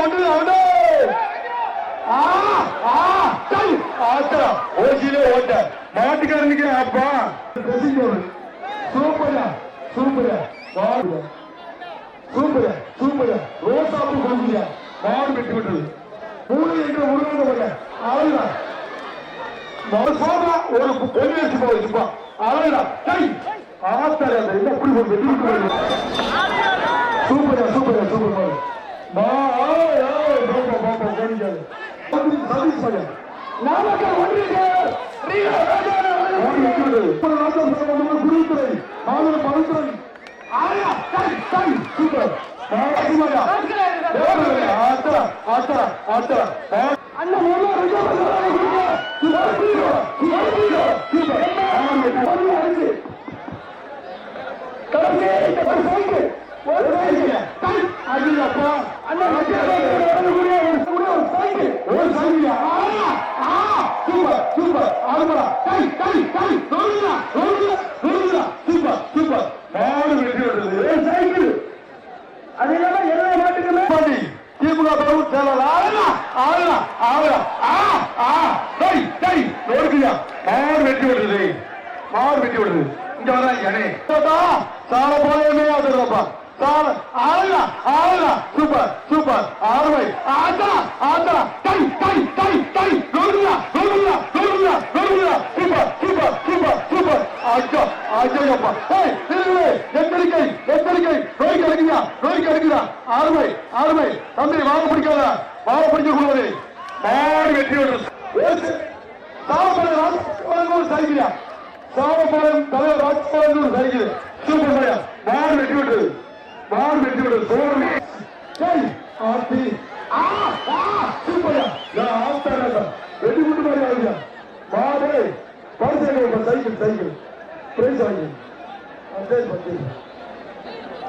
ஒன்று ஒன்று ஆ ஆ டை ஓட்ட. மாட்டுக்காரனுக்கு அப்பா. சூப்பரா சூப்பரா. மாடு சூப்பரா சூப்பரா. ரோசாப்பு கொடுக்குறியா மாடு வெட்டி விட்டது. மூணு எங்க உருவாங்க போல அவ்வளவுதான் ஒரு பொண்ணு வச்சு அவ்வளவுதான் டை ஆத்தாரு அந்த என்ன அப்படி ஒரு வெட்டி சூப்பரா சூப்பரா சூப்பர் மாடு மா பாப்பா பாப்பா கணிக்காது சதீஷ் பையன் நாமக்கல் ஒன்றிய ரீகா மாநில பவித்ரன் ஆயா டை டை சூப்பர் மாசிமாயா ஆத்தா ஆத்தா ஆத்தா அண்ணா கடைசி ஒரு சைக்கிள் ஆ ஆ சூப்பர் சூப்பர். ஆடுமா கை கை கை நோடுடா சூப்பர் சூப்பர் மாடு வெட்டி வருது ஒரு சைக்கிள் அது இல்லாம எல்லா மாட்டுக்குமே பண்ணி திமுக பிரபு செயலாளர் ஆளா ஆளா ஆளா ஆ ஆ டை டை நோடுறியா மாடு வெட்டி வருது மாடு வெட்டி விடுது இங்க வரா எனே சால போயமே அதுப்பா சால ஆளா ஆளா சூப்பர் சூப்பர் ஆறுவை ஆத்தா ஆத்தா டை டை டை டை நோடுறியா நோடுறியா நோடுறியா நோடுறியா சூப்பர் சூப்பர் சூப்பர் சூப்பர் ஆச்சோ ஆச்சோப்பா ஏய் இல்லை எச்சரிக்கை எச்சரிக்கை நோய் கிடைக்குதா நோய் ஆளுமை ஆளுமை தம்பி வாங்க பிடிக்காத? வாங்க பிடிக்க கூடாது. மாடு வெற்றி விடுறது சாப்பிட சரிக்கிறா சாமபாலம் தலைவர் ராஜ்குமார் சரிக்குது. சூப்பர் பையா. மாடு வெற்றி விட்டு மாடு வெற்றி விட்டு சோறு. சரி சூப்பர்யா நான் வெட்டி விட்டு மாதிரி மாடு பரிசு சைக்கிள் சைக்கிள். பிரைஸ் வாங்கி அதே பத்தி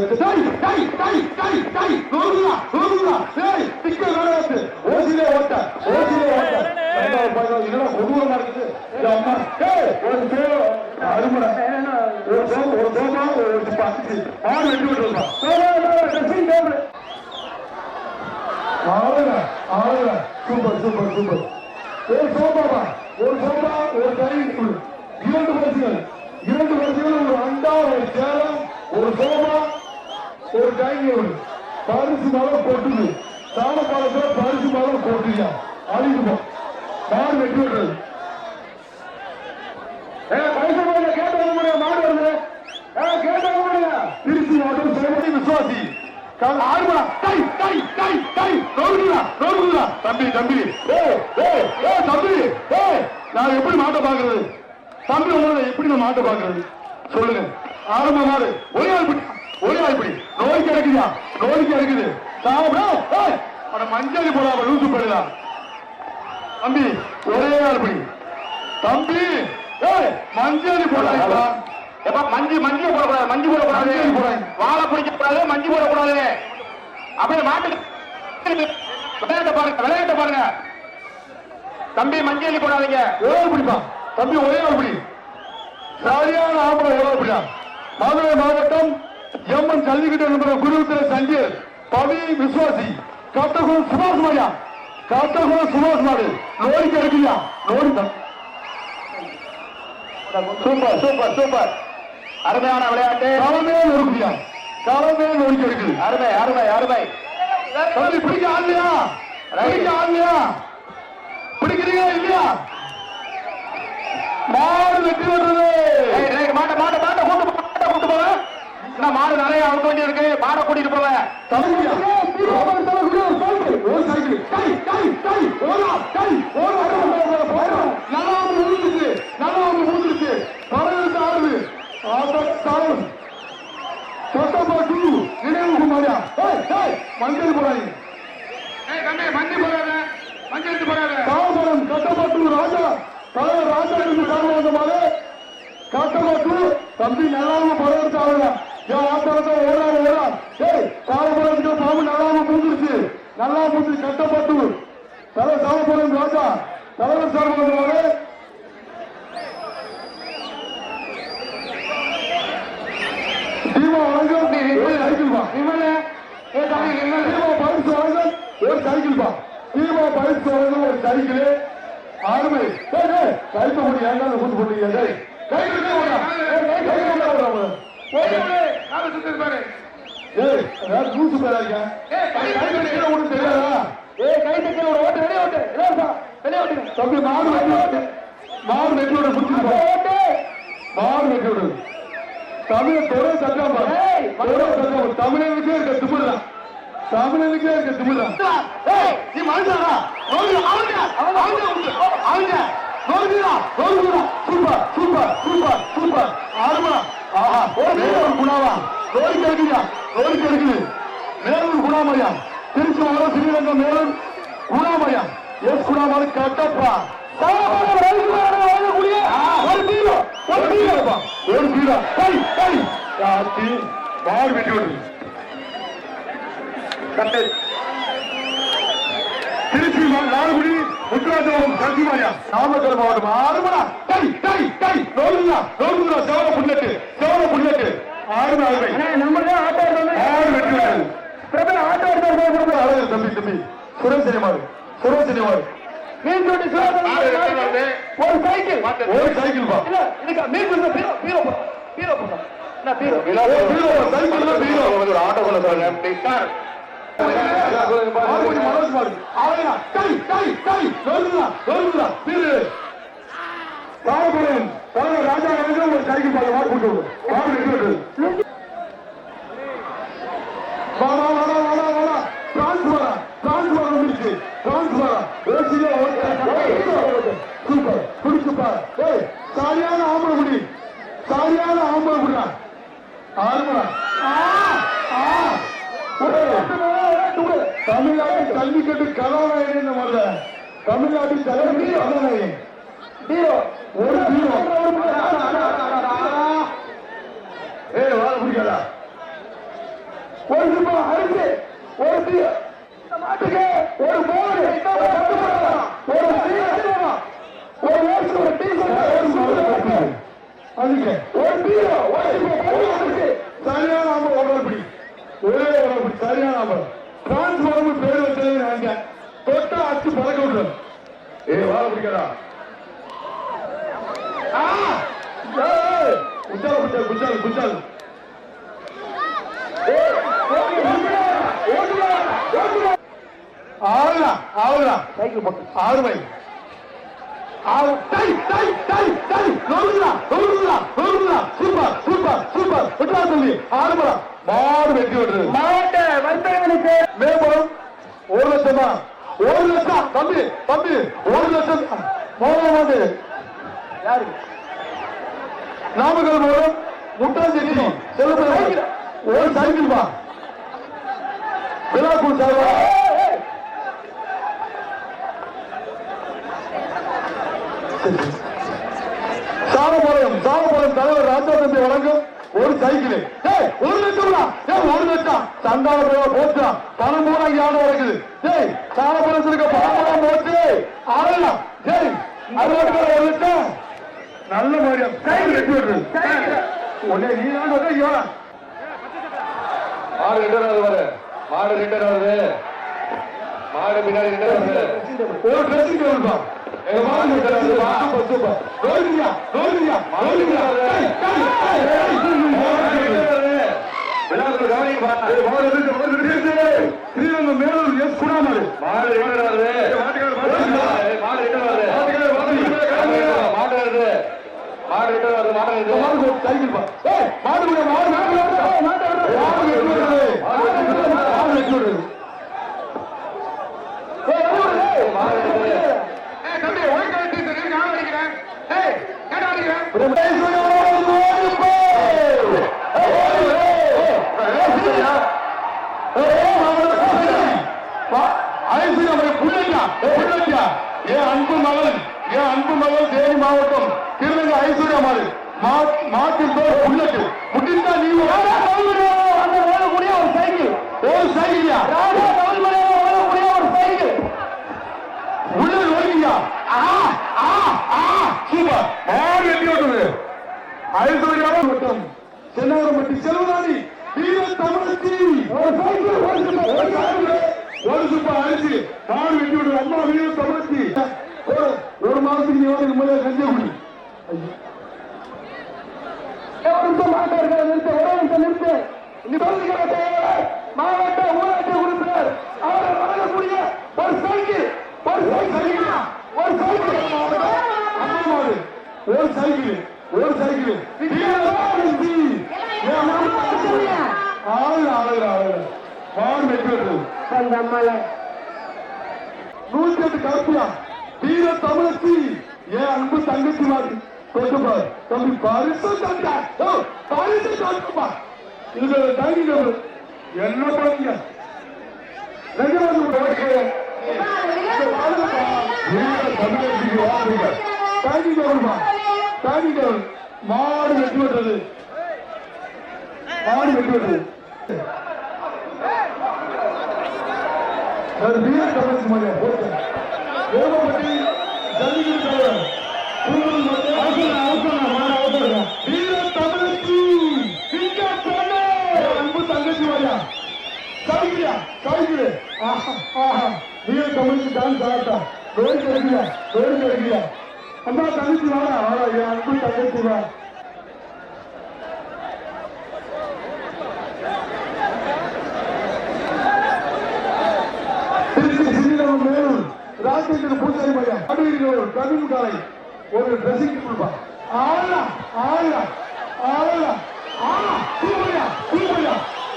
டை டை டை டை டை நோடுடா நோடுடா ஏய் டிக்க நோடாது ஓசிலே ஓட்ட ஓசிலே ஓட்ட. என்னடா கொடூரமா இருக்குது ஏய் அம்மா. ஏய் ஒரு சேவ அருமடா. ஒரு சேவ ஒரு சேவ ஒரு பத்து ஆறு வெட்டி விட்டுருப்பா. Dressing table. ஆளுங்க ஆளுங்க. Super super super. ஒரு சோபாவா ஒரு சோபா ஒரு டைனிங் டேபிள் இரண்டு பரிசுகள் இரண்டு பரிசுகள் ஒரு அண்டா ஒரு சேலம் ஒரு சோபா ஒரு டைனிங் டேபிள் பரிசு மலை போட்டுது சாண காலத்துல பரிசு மலை போட்டுயா அழிந்து போ மாடு வெட்டி விடுறது கொட்டுது. பைசா போல கேட்டவங்க முடியும்? மாடு வருது. ஏ கேட்டவங்க முடியும்? திருச்சி மாவட்டம் சேவடி விசுவாசி. கால் ஆறுபடா டை டை டை டை. நோடுடா நோடுடா தம்பி தம்பி. ஏ ஏய் ஏய் தம்பி. ஏ நான் எப்படி மாட்ட பாக்குறது தம்பி உங்களை எப்படி நான் மாட்ட பாக்குறது சொல்லுங்க. ஆரம்ப மாடு. ஒரே ஆள் பிடி. ஒரே ஆள் பிடி. நோய் கிடைக்குதா நோய் கிடைக்குது மஞ்சள் போடாம லூசு போயிடலாம் தம்பி ஒரே ஆள் பிடி தம்பி மஞ்சள் எப்ப மஞ்சு மஞ்சு போடக்கூடாது மஞ்சு போடக்கூடாது. வாழை பிடிக்க கூடாது மஞ்சு போடக்கூடாது. அப்படியே மாட்டு விளையாட்ட பாருங்க விளையாட்ட பாருங்க. தம்பி மஞ்சள் போடாதீங்க. ஒரே ஆள் பிடிப்பா தம்பி ஒரே ஆள் பிடி சரியான ஆம்பளை ஒரே ஆள் பிடியா மதுரை மாவட்டம் எம்என் ஜல்லிக்கட்டு என்கிற குருத்திர சங்கீர் பவி விஸ்வாசி கட்டகுளம் சுபாஷ் மாயா கட்டகுளம் சுபாஷ் மாடு நோய்க்கு எடுக்கலையா நோய் சூப்பர் சூப்பர் சூப்பர். அருமையான விளையாட்டு. களமே நொறுக்குதியா களமே நோய்க்கு எடுக்குது அருமை அருமை அருமை. தம்பி பிடிக்க ஆடலையா பிடிக்க ஆடலையா பிடிக்கிறீங்களா இல்லையா? மாடு வெற்றி பெற்றது. மாட்ட மாட்ட மாட்ட கூட்டு மாட்ட கூட்டு போவேன் இன்னும் மாடு நிறைய அவுக்க வேண்டி இருக்கு மாடை கூட்டிட்டு போங்க சைக்கிள் ஒரு சைக்கிள் கை கை கை ஓடா கை ஓடா ஓடா நல்லா முடிஞ்சிருக்கு நல்லா முடிஞ்சிருக்கு பரவாயில்ல ஆடுது ஆபத்தாலும் சொத்தப்பாட்டு நினைவு குமாரியா ஏய் ஏய் மஞ்சள் போறாங்க தம்பி மஞ்சி போறாங்க மஞ்சி எடுத்து போறாங்க காவலம் கட்டப்பட்டு ராஜா தலைவர் ராஜா இருந்து சார்பு வந்த மாதிரி கட்டப்பட்டு தம்பி நல்லாம பரவாயில்ல ஆகல என் ஆத்தாரத்தை ஓடாது ஓடா ஏய் சாலபுரத்துக்கு பாம்பு நல்லாம பூந்துருச்சு நல்லா பூந்து கட்டப்பட்டு தலை சாலபுரம் ராஜா தலைவர் சார்பு வந்த மாதிரி தீபா வணக்கம் ஒரு சைக்கிள் பா ஏ தீபா பரிசு வழங்க ஒரு சைக்கிள் ஆறுமை சைக்கிள் போட்டு ஏன்டா கூட்டு போட்டீங்க? லூசு பேராங்க ஏய் சைக்கிள் கீழ தெரியாதா? ஒரு ஓட்டு வெளிய ஓட்டு. வெளிய ஓட்டு தம்பி மாடு வெட்டி ஓடு மாடு வெட்டி ஓடு புடிச்சு போ ஓட்டு மாடு வெட்டி ஓடு தமிழ் தொலை சட்டம் தொலை சட்டம் தமிழனுக்கே இருக்க திமிழ்தான் தமிழனுக்கே இருக்க திமிழ்தான் ஏய் நீ மனுஷனா அவங்க அவங்க அவங்க அவங்க நோடுடா நோடுடா சூப்பர் சூப்பர் சூப்பர் சூப்பர். ஆறுமா ஆஹா ஒரு மேலூர் குணாவா நோடி கிடைக்குதா. நோடி கிடைக்குது மேலூர் குணாமரியா திருச்சி மாவட்டம் ஸ்ரீரங்கம் மேலூர் குணாமரியா எஸ் குணாமரி கட்டப்பா ஒரு ஒரு பீரோ ஒரு பீரோ கை கை காத்தி மாடு வெட்டி விடுது கட்டை. திருச்சி லால்குடி உத்தராஜபுரம் கல்விமாரியா நாமக்கல் மாவட்டம். ஆறுமணா கை கை கை நோடுங்களா நோடுங்களா செவல புல்லட்டு. செவல புல்லட்டு. ஆறுமணா ஆறுமை நம்ம ஆட்டோ ஆறு வெற்றி பிரபல ஆட்டோ அழகு தம்பி தம்பி. சுரேஷ் சினிமாரு சுரேஷ் சினிமாரு மீன்குட்டி ஒரு சைக்கிள். ஒரு சைக்கிள் பா. இல்ல இதுக்கு மீன் பீரோ பீரோ பீரோ போடுறோம் என்ன பீரோ? பீரோ சைக்கிள்ல பீரோ ஒரு ஆட்டோ கொள்ள சொல்றேன் சார் மாறுபடி மனோஜ் மாறு ஆலையா கை கை கை. நோடுங்களா நோடுங்களா பீரு. தலைவர் ராஜா ஒரு சைக்கிள் பாரு போட்டு வெட்டி விடு வாடா வாடா வாடா வாடா டிரான்ஸ்பரா டிரான்ஸ்பரா வந்துருச்சு டிரான்ஸ்பரா ஏசியா ஓட்டு சூப்பர் புடிச்சுப்பா ஏய் சரியான ஆம்பளை குடி சரியான ஆம்பளை குடிடா ஆறுமடா ஆ ஆ ஏய், தமிழ்நாட்டு கல்வி கட்டு கதாநாயகன் முதல்ல தமிழ்நாட்டின் தலைவர் கதாநாயகன் ஒரு பீரோ ஏய் வாழ பிடிக்காதா ஒரு அரிசி ஒரு பீரோ இந்த மாட்டுக்கு ஒரு போடு ஒரு சீரா ஒரு ஓட்டு ஒரு டீசல் ஒரு சூடு அதுக்கு ஒரு பீரோ ஒரு சிப்பா அரிசி சரியான ஆம்பளை உடற்படி ஒரே உடற்படி சரியான ஆம்பளை டிரான்ஸ்ஃபார்மர் பேர் வச்சது நினைச்சேன் தொட்டா அச்சு பறக்க விட்டுரும் ஏய் வாழ பிடிக்காதா ஆ ஏய் குச்சால குச்சால குச்சால குச்சால சைக்கிள் போட்டு ஆறுமை ஆறு. டை டை டை டை. நோடுங்களா நோடுங்களா நோடுங்களா சூப்பர் சூப்பர் சூப்பர். விட்டுறா மாடு வெட்டி மாவட்ட வந்தவனுக்கு மேம்படும். ஒரு லட்சமா ஒரு லட்சம். தம்பி தம்பி ஒரு லட்சம். மாட்டு யாரு? நாமக்கல் மாவட்டம் முட்டாஞ்சேரி செல்லுபடி ஒரு சைக்கிள் பா விழாக்குள் சார்பா? சாரபாளையம் சாரபாளையம் தலைவர் ராஜா தம்பி வழங்கும் ஒரு சைக்கிள். ஏய் ஒரு லட்சம் ஒரு லட்சம் சண்டால போச்சா பணம் போனா யானை வழங்குது இருக்குது ஏய் சாரபாளையத்தில் இருக்க பணம் பூரா போச்சு. ஆடலாம் ஏய் அது மட்டும் ஒரு லட்சம் நல்ல மாதிரியா சைக்கிள் வெட்டி விடுறது உடனே நீ தான் வந்து இவனா மாடு ரிட்டர்ன் வருது மாடு ரிட்டர்ன் வருது. மாடு பின்னாடி ரிட்டர்ன் வருது. ஒரு ட்ரெஸ்ஸிங் டேபிள் மேலூர் எஸ் குணாமலை மாடு இருக்கிறாரு மாடு இருக்கிறாரு மாடு இருக்கிறாரு மாடு இருக்கிறாரு சைக்கிள் மாடு மாடு மாடு மாடு மாடு மாடு மாடு প্রেম அரிசி ஆறு வெட்டி விட்டது அம்மா வீர தமிழச்சி ஒரு மாதத்துக்கு நீ வந்து முதல்ல கஞ்சி குடி. மாவட்ட ஊராட்சி உறுப்பினர் அவரை வழங்கக்கூடிய ஒரு சைக்கிள் ஒரு சைக்கிள் ஒரு சைக்கிள் ஒரு சைக்கிள் ஒரு சைக்கிள் ஆளு ஆளு ஆளு மாடு வெட்டுவது நூத்தி எட்டு கலப்பியா வீர தமிழச்சி. என் அன்பு தங்கச்சி மாதிரி கொண்டுப்பா தம்பி பரிசு தந்தா. பரிசு தந்தப்பா. இது தாங்கி என்ன பண்ணுங்க? மாடு வெட்டி விட்டது மாடு வெட்டி விட்டது அது வீர தமிழ்ச்சி போட்டு. வேகப்பட்டி ஜல்லிக்கட்டு தலைவர். திருவள்ளூர் மட்டும் அவசரம், அவசரம், மாடு அவசரம். வீர தமிழச்சி இங்க பொண்ணு. அன்பு தங்கச்சி மாதிரியா சாய்க்கிறியா சாய்க்கிறு ஆஹா ஆஹா. வீர தமிழுக்கு டான்ஸ் ஆட்டா ரோடு ரோடு அம்மா தங்கச்சி வாடா. வாடா என் அன்பு தங்கச்சி வாடா திருச்சி சிறிதளவு மேலும் ராஜேந்திர பூசாரி மையம் அடிக்கிறவர் கவின் காலை ஒரு ட்ரெஸ்ஸிங் கொடுப்பா ஆளா ஆளா ஆளா ஆளா சூப்பரியா சூப்பரியா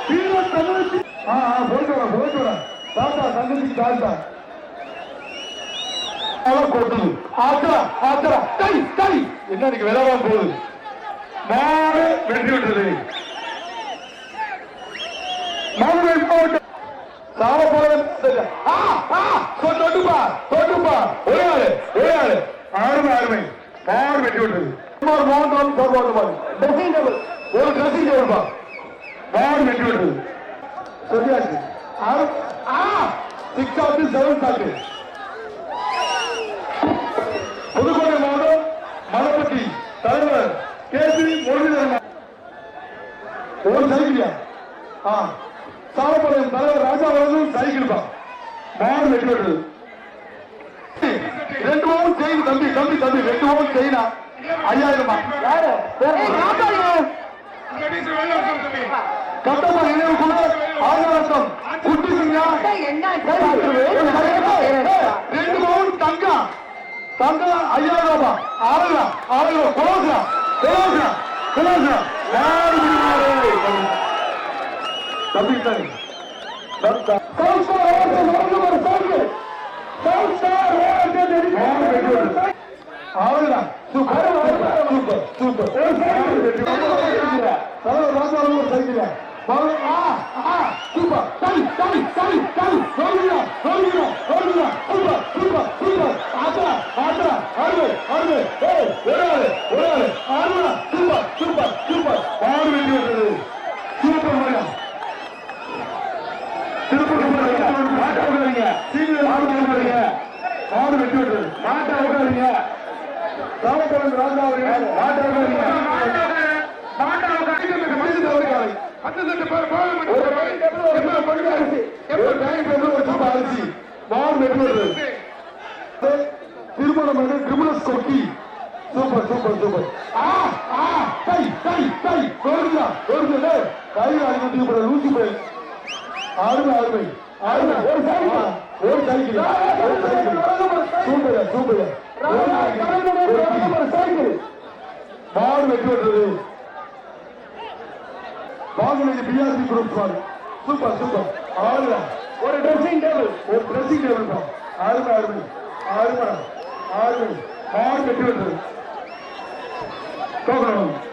வீர தமிழ்ச்சி ஆ ஆ போயிட்டு வரேன் போயிட்டு தாத்தா தங்கச்சி தாத்தா. கொட்டுது. கை கை என்ன இன்னைக்கு போகுது? வெற்றி விட்டது. மாவட்டம் தொட்டுப்பா தொட்டுப்பா ஒரே ஆளு ஒரே ஆளு அருமை அருமை வெட்டி விட்டது ஒரு மவுண்ட் வந்து சொல்லுவாங்க பாரு ட்ரெஸ்ஸிங் டேபிள் ஒரு ட்ரெஸ்ஸிங் டேபிள் பா வெட்டி விட்டது சரியாச்சு ஆறு ஆ சிக்ஸ் ஆட்டு செவன் ஆட்டு புதுக்கோட்டை மாவட்டம் மலப்பட்டி தலைவர் கேசி முரளிதரன் ஒரு சைக்கிளியா? ஆ. சாலப்பாளையம் தலைவர் ராஜா அவர்களும் சைக்கிள் தான் மாடு வெட்டி விடுறது ரெண்டு ஓவன் செய்து தம்பி தம்பி தம்பி ரெண்டு ஓவன் செய்யணும் ஐயாயிரமா யாரு கட்டமா நினைவுக்குள்ள ஆயிரம் குட்டி சிங்கா ரெண்டு ஓவன் தங்கம் தங்கம் ஐயாயிரம் ரூபாய் குலோசா குலோசா குலோசா மாடு பிடி மாடு. தம்பி ஆ சூப்பர் மரியா திருப்பூர் மாட்டை விடாதீங்க சீனியர் மாடு விடாதீங்க மாடு வெட்டி விடுறது மாட்டை விடாதீங்க ராமபுரம் ராஜா அவர்கள் மாட்டை விடாதீங்க திருமணம் வந்து கிரிமினல்ஸ் கொட்டி சூப்பர் சூப்பர் சூப்பர் ஆ ஆ கை கை கை கோருதா கோருதா கை ஆடி நூத்தி போய் அருமை அருமை அருமை ஒரு சைக்கிள் ஒரு சைக்கிள் ஒரு சூப்பர் சூப்பர் ஒரு குரூப் சூப்பர் சூப்பர் ஒரு ட்ரெஸ்ஸிங் டேபிள் ஒரு ட்ரெஸ்ஸிங் டேபிள் தான் அருமை அருமை அருமை அருமை மாடு கோகுலம்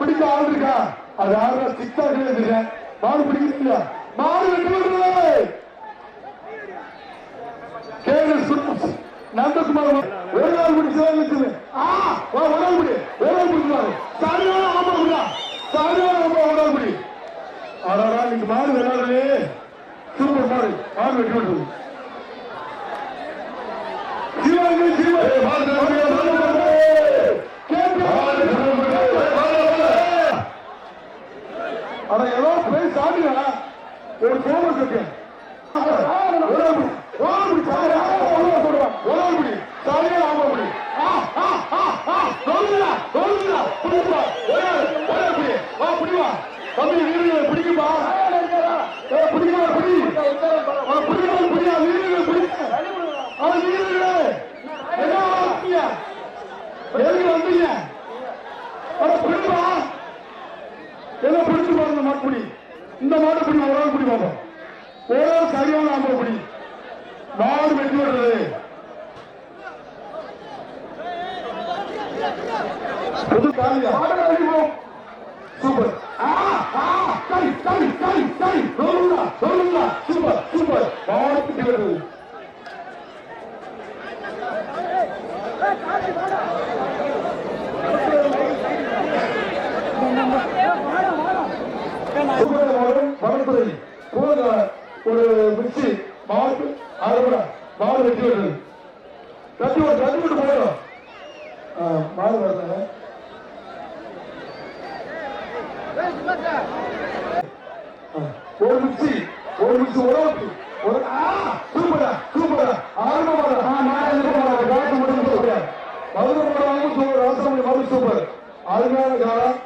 பிடிக்க ஆள் இருக்கா அது யாரும் சிக்ஸா கிடையாது மாடு பிடிக்கிறீங்களா மாடு வெற்றி நந்தகுமார் ஒரு நாள் பிடிச்சது ஆ ஒரு நாள் பிடி ஒரு நாள் பிடிச்சாரு சரியான ஆமா பிடியா சரியான ஆமா ஒரு நாள் பிடி அடாடா நீங்க மாடு விளையாடுறே சூப்பர் மாடு மாடு வெட்டி விடுறது ஜீவாங்க ஜீவா ஏதோ போய் சாப்பிடுங்க ஒரு போனஸ் தம்பி பிடிக்குமா பிடிக்குமா பிடி பிடிக்குமா பிடியா வீரர்கள் பிடிக்க அவன் வீரர்களே என்ன வந்தீங்க எதுக்கு வந்தீங்க அட பிடிப்பா ஏதோ பிடிச்சு பாருங்க மாட்டுப்பிடி இந்த மாட்டுப்பிடி ஒரு ஆள் பிடி பார்ப்போம் ஒரு ஆள் சரியான ஆம்பளை பிடி மாடு வெட்டி விடுறது புது காலியா சூப்பர் ஆ ஆ கை கை கை கை சொல்லுங்க சொல்லுங்க சூப்பர் சூப்பர் மாடு வெட்டி விடுறது சுப்பிரமணியம் வனத்துறை போக ஒரு மிக்சி மாடு அறுபடா மாவு வெட்டி விடுறது தட்டி விட்டு தட்டி விட்டு போயிடும் வருதுங்க ஒரு மிக்சி ஒரு மிக்சி ஒரு ஒரு சூப்பரா சூப்பரா ஆரம்பமாடா மாடு சூப்பரா காட்டு முடிஞ்சு சூப்பரா மதுரை மாடாவும் சூப்பர். ராசமணி மாடு சூப்பர். அருமையான காலம்.